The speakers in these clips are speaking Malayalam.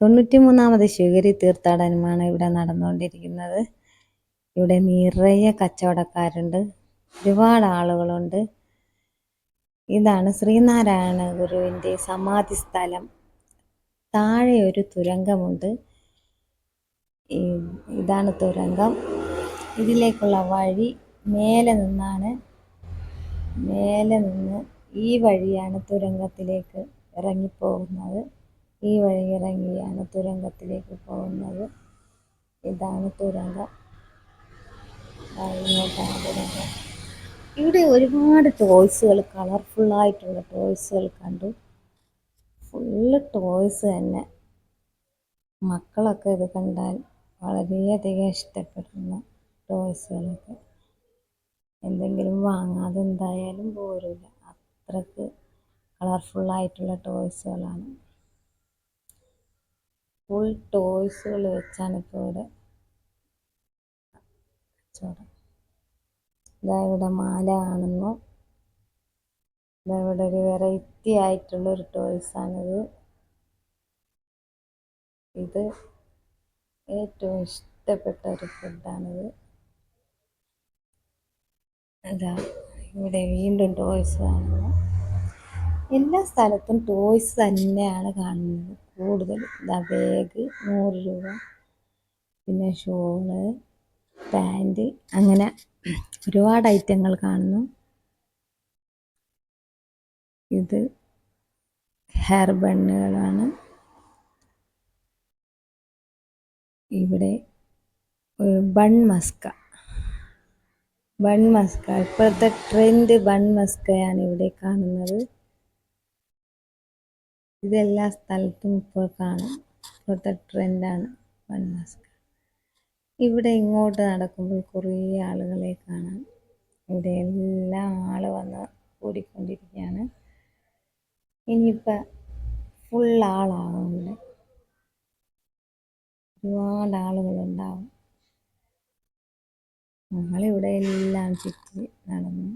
തൊണ്ണൂറ്റി മൂന്നാമത് ശിവഗിരി തീർത്ഥാടനമാണ് ഇവിടെ നടന്നുകൊണ്ടിരിക്കുന്നത്. ഇവിടെ നിറയെ കച്ചവടക്കാരുണ്ട്. ഒരുപാട് ആളുകളുണ്ട്. ഇതാണ് ശ്രീനാരായണ ഗുരുവിന്റെ സമാധി സ്ഥലം. താഴെ ഒരു തുരങ്കമുണ്ട്. ഇതാണ് തുരങ്കം. ഇതിലേക്കുള്ള വഴി മേലെ നിന്നാണ്. മേലെ നിന്ന് ഈ വഴിയാണ് തുരങ്കത്തിലേക്ക് ഇറങ്ങിപ്പോകുന്നത്. ഈ വഴി ഇറങ്ങിയാണ് തുരങ്കത്തിലേക്ക് പോകുന്നത്. ഇതാണ് തുരങ്കം. ഇവിടെ ഒരുപാട് ടോയ്സുകൾ കളർഫുള്ളായിട്ടുള്ള ടോയ്സുകൾ കണ്ടു. ഫുള്ള് ടോയ്സ് തന്നെ. മക്കളൊക്കെ ഇത് കണ്ടാൽ വളരെയധികം ഇഷ്ടപ്പെടുന്ന ടോയ്സുകളൊക്കെ എന്തെങ്കിലും വാങ്ങാതെ എന്തായാലും പോരില്ല അത്രയ്ക്ക് കളർഫുള്ളായിട്ടുള്ള ടോയ്സുകളാണ് ഫുൾ ടോയ്സുകൾ വെച്ചാണ് ഇപ്പോൾ ഇവിടെ കച്ചവടം. ഇതാ ഇവിടെ മാല കാണുന്നു. ഇതാ ഇവിടെ ഒരു വെറൈറ്റി ആയിട്ടുള്ളൊരു ടോയ്സാണിത് ഇത് ഏറ്റവും ഇഷ്ടപ്പെട്ട ഒരു ഫുഡാണിത് അതാ ഇവിടെ വീണ്ടും ടോയ്സ് കാണുന്നു. എല്ലാ സ്ഥലത്തും ടോയ്സ് തന്നെയാണ് കാണുന്നത്. കൂടുതൽ. ഇതാ ബാഗ് നൂറ് രൂപ. പിന്നെ ഷോൾ പാന്റ് അങ്ങനെ ഒരുപാട് ഐറ്റങ്ങൾ കാണുന്നു. ഇത് ഹെയർ ബണ്ണുകളാണ് ഇവിടെ ബൺ മസ്ക ബൺ മസ്ക ഇപ്പോഴത്തെ ട്രെൻഡ് ബൺ മസ്കയാണ് ഇവിടെ കാണുന്നത്. ഇതെല്ലാ സ്ഥലത്തും ഇപ്പോൾ കാണാം. ഇപ്പോഴത്തെ ട്രെൻഡാണ് വൺ മാസ്ക് ഇവിടെ ഇങ്ങോട്ട് നടക്കുമ്പോൾ കുറേ ആളുകളെ കാണാം. ഇവിടെ എല്ലാ ആൾ വന്ന് കൂടിക്കൊണ്ടിരിക്കുകയാണ് ഇനിയിപ്പോൾ ഫുൾ ആളാകും ഇവിടെ. ഒരുപാട് ആളുകളുണ്ടാവും. ഞങ്ങളിവിടെ എല്ലാം ചുറ്റി നടന്നു.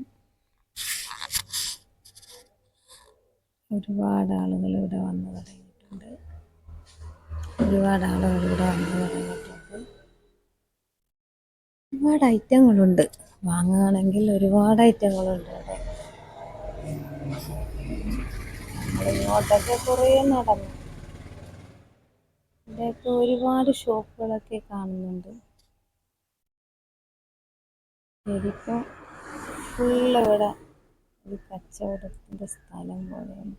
ഒരുപാട് ആളുകൾ ഇവിടെ വന്നു തുടങ്ങിയിട്ടുണ്ട്. ഒരുപാട് ആളുകൾ ഇവിടെ വന്നു തുടങ്ങിയിട്ടുണ്ട്. ഒരുപാട് ഐറ്റങ്ങളുണ്ട്. വാങ്ങുകയാണെങ്കിൽ ഒരുപാട് ഐറ്റങ്ങളുണ്ട് ഇവിടെ. ഇങ്ങോട്ടൊക്കെ കുറേ നടന്നു. ഇവിടെയൊക്കെ ഒരുപാട് ഷോപ്പുകളൊക്കെ കാണുന്നുണ്ട്. ശരിക്കും ഫുള്ള് ഇവിടെ ഒരു കച്ചവടത്തിന്റെ സ്ഥലം പോലെയുണ്ട്.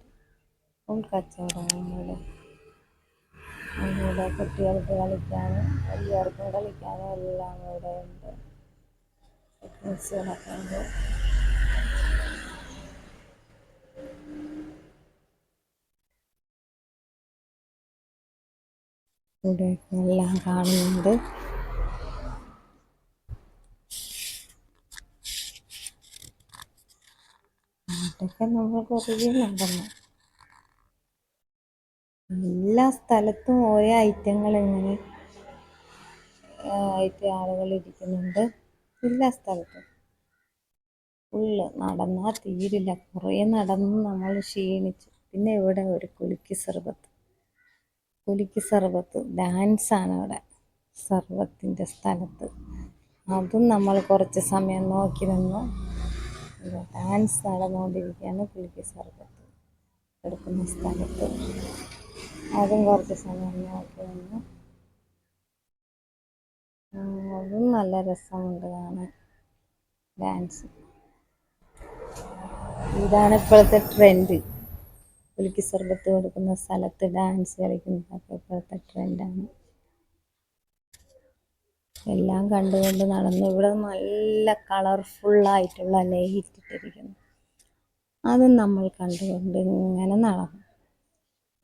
ഫുൾ കച്ചവടങ്ങളുടെ ഇവിടെ കുട്ടികൾക്ക് കളിക്കാനും വലിയവർക്കും കളിക്കാനും എല്ലാം ഇവിടെ ഉണ്ട്. ഫിറ്റ്നസ്സുകളൊക്കെ ഉണ്ട്. ഇവിടെ എല്ലാം കാണുന്നുണ്ട്. അതൊക്കെ നടന്നു എല്ലാ സ്ഥലത്തും ഓരോ ഐറ്റങ്ങൾ ഇങ്ങനെ ആയിട്ട് ആളുകൾ ഇരിക്കുന്നുണ്ട്. എല്ലാ സ്ഥലത്തും. ഫുള്ള് നടന്നാൽ തീരില്ല. കുറേ നടന്ന് നമ്മൾ ക്ഷീണിച്ചു. പിന്നെ ഇവിടെ ഒരു കുലുക്കി സർബത്ത്. കുലുക്കി സർബത്ത്. ഡാൻസാണ് അവിടെ. സർബത്തിന്റെ സ്ഥലത്ത്. അതും നമ്മൾ കുറച്ച് സമയം നോക്കി നിന്നു. ഡാൻസ് നടന്നുകൊണ്ടിരിക്കുകയാണ് പുലിക്ക് സർബത്ത് എടുക്കുന്ന സ്ഥലത്ത്. അതും കുറച്ച് സമയം നോക്കി അതും നല്ല രസമുണ്ട് കാണാൻ. ഡാൻസ് ഇതാണ് ഇപ്പോഴത്തെ ട്രെൻഡ് പുലിക്ക് സർബത്ത് കൊടുക്കുന്ന സ്ഥലത്ത് ഡാൻസ് കളിക്കുന്നതൊക്കെ ഇപ്പോഴത്തെ ട്രെൻഡാണ് എല്ലാം കണ്ടുകൊണ്ട് നടന്നു. ഇവിടെ നല്ല കളർഫുള്ളായിട്ടുള്ള ലൈറ്റ് ഇട്ടിരിക്കുന്നു അതും നമ്മൾ കണ്ടുകൊണ്ട് ഇങ്ങനെ നടന്നു.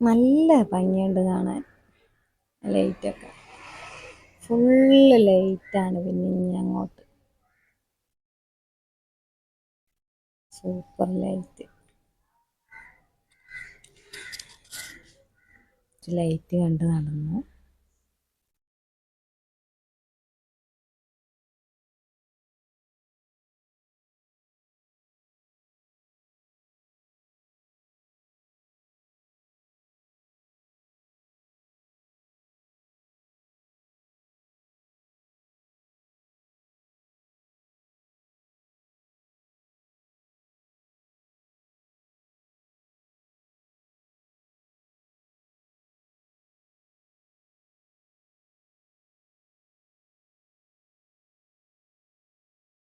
നല്ല ഭംഗിയുണ്ട് കാണാൻ. ലൈറ്റൊക്കെ. ഫുള്ള് ലൈറ്റാണ് പിന്നെ ഇനി അങ്ങോട്ട്. Super light. ലൈറ്റ് കണ്ട് നടന്നു.